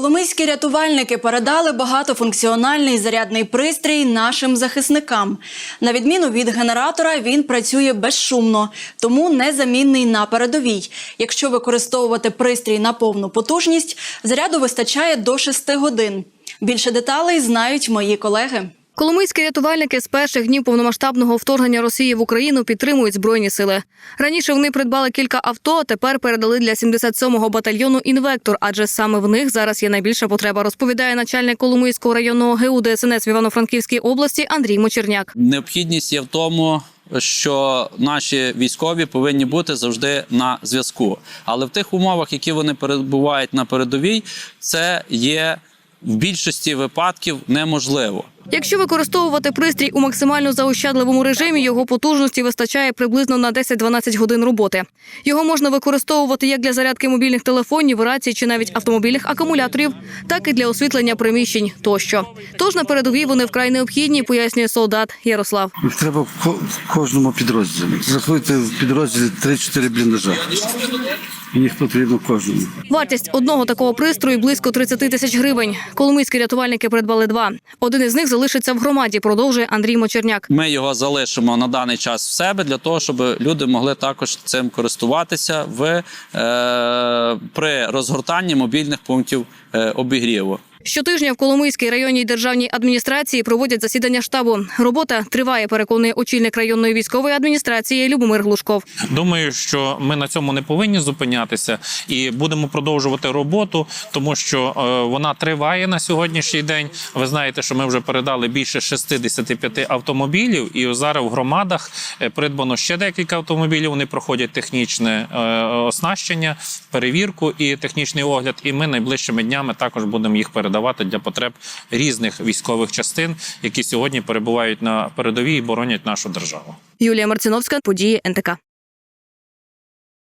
Коломийські рятувальники передали багатофункціональний зарядний пристрій нашим захисникам. На відміну від генератора, він працює безшумно, тому незамінний на передовій. Якщо використовувати пристрій на повну потужність, заряду вистачає до 6 годин. Більше деталей знають мої колеги. Коломийські рятувальники з перших днів повномасштабного вторгнення Росії в Україну підтримують збройні сили. Раніше вони придбали кілька авто, а тепер передали для 77-го батальйону інвектор, адже саме в них зараз є найбільша потреба. Розповідає начальник Коломийського районного ГУ ДСНС в Івано-Франківській області Андрій Мочерняк. Необхідність є в тому, що наші військові повинні бути завжди на зв'язку. Але в тих умовах, які вони перебувають на передовій, це є в більшості випадків неможливо. Якщо використовувати пристрій у максимально заощадливому режимі, його потужності вистачає приблизно на 10-12 годин роботи. Його можна використовувати як для зарядки мобільних телефонів, рацій чи навіть автомобільних акумуляторів, так і для освітлення приміщень тощо. Тож на передовій вони вкрай необхідні, пояснює солдат Ярослав. Їх треба в кожному підрозділі. Рахуйте в підрозділі 3-4 бліндажа. Їх потрібно кожному. Вартість одного такого пристрою близько 30 тисяч гривень. Коломийські рятувальники придбали два. Один із них залишиться в громаді, продовжує Андрій Мочерняк. Ми його залишимо на даний час в себе для того, щоб люди могли також цим користуватися в, е, при розгортанні мобільних пунктів е, обігріву. Щотижня в Коломийській районній державній адміністрації проводять засідання штабу. Робота триває, переконує очільник районної військової адміністрації Любомир Глушков. Думаю, що ми на цьому не повинні зупинятися і будемо продовжувати роботу, тому що е, вона триває на сьогоднішній день. Ви знаєте, що ми вже передали більше 65 автомобілів, і зараз в громадах е, придбано ще декілька автомобілів. Вони проходять технічне е, оснащення, перевірку і технічний огляд. І ми найближчими днями також будемо їх передавати для потреб різних військових частин, які сьогодні перебувають на передовій і боронять нашу державу. Юлія Марциновська, події НТК.